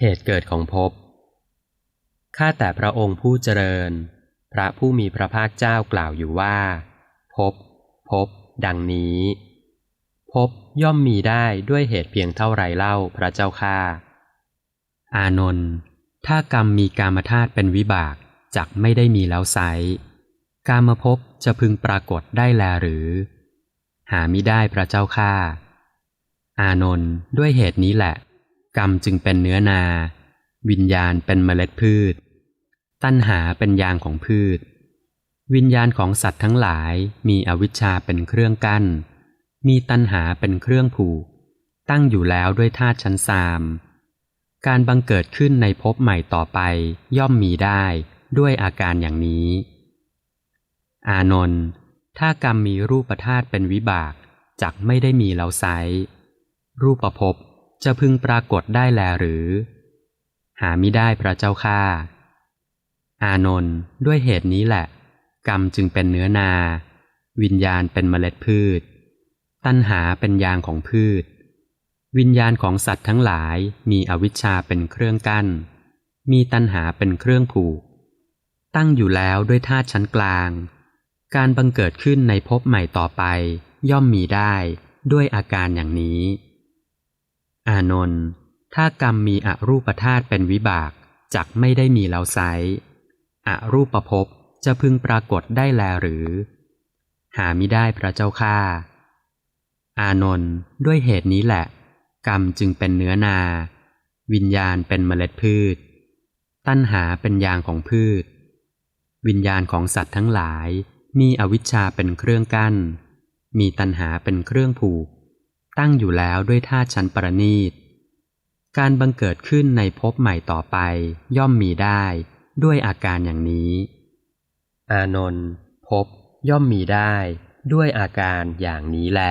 เหตุเกิดของภพ ข้าแต่พระองค์ผู้เจริญ พระผู้มีพระภาคเจ้ากล่าวอยู่ว่า ภพ ภพ ดังนี้ ภพย่อมมีได้ด้วยเหตุเพียงเท่าไรเล่าพระเจ้าข้า อานนท์ ถ้ากรรมมีกามธาตุเป็นวิบากจักไม่ได้มีแล้วไซกามภพจะพึงปรากฏได้แลหรือ หามิได้พระเจ้าข้า อานนท์ด้วยเหตุนี้แหละ กรรมจึงเป็นเนื้อนา วิญญาณเป็นเมล็ดพืช ตัณหาเป็นยางของพืช วิญญาณของสัตว์ทั้งหลายมีอวิชชาเป็นเครื่องกั้น มีตัณหาเป็นเครื่องผูก ตั้งอยู่แล้วด้วยธาตุชั้นสามการบังเกิดขึ้นในภพใหม่ต่อไปย่อมมีได้ด้วยอาการอย่างนี้ อานนท์ถ้ากรรมมีรูปธาตุเป็นวิบากจักไม่ได้มีแล้วไซรูปภพ จะพึงปรากฏได้แลหรือ หามิได้พระเจ้าข้าอานนท์ด้วยเหตุนี้แหละ กรรมจึงเป็นเนื้อนา วิญญาณเป็นเมล็ดพืช ตัณหาเป็นยางของพืช วิญญาณของสัตว์ทั้งหลายมีอวิชชาเป็นเครื่องกั้น มีตัณหาเป็นเครื่องผูก ตั้งอยู่แล้วด้วยธาตุชั้นกลาง การบังเกิดขึ้นในภพใหม่ต่อไป ย่อมมีได้ด้วยอาการอย่างนี้ อานนท์ถ้ากรรมมีอรูปธาตุเป็นวิบากจักไม่ได้มีแล้วไซอรูปภพจะพึงปรากฏได้แลหรือ หามิได้พระเจ้าข้าอานนท์ด้วยเหตุนี้แหละ กรรมจึงเป็นเนื้อนา วิญญาณเป็นเมล็ดพืช ตัณหาเป็นยางของพืช วิญญาณของสัตว์ทั้งหลาย มีอวิชชาเป็นเครื่องกั้น มีตัณหาเป็นเครื่องผูก ตั้งอยู่แล้วด้วยธาตุชั้นปรณีต การบังเกิดขึ้นในภพใหม่ต่อไปย่อมมีได้ด้วยอาการอย่างนี้ อานนท์ภพย่อมมีได้ด้วยอาการอย่างนี้แล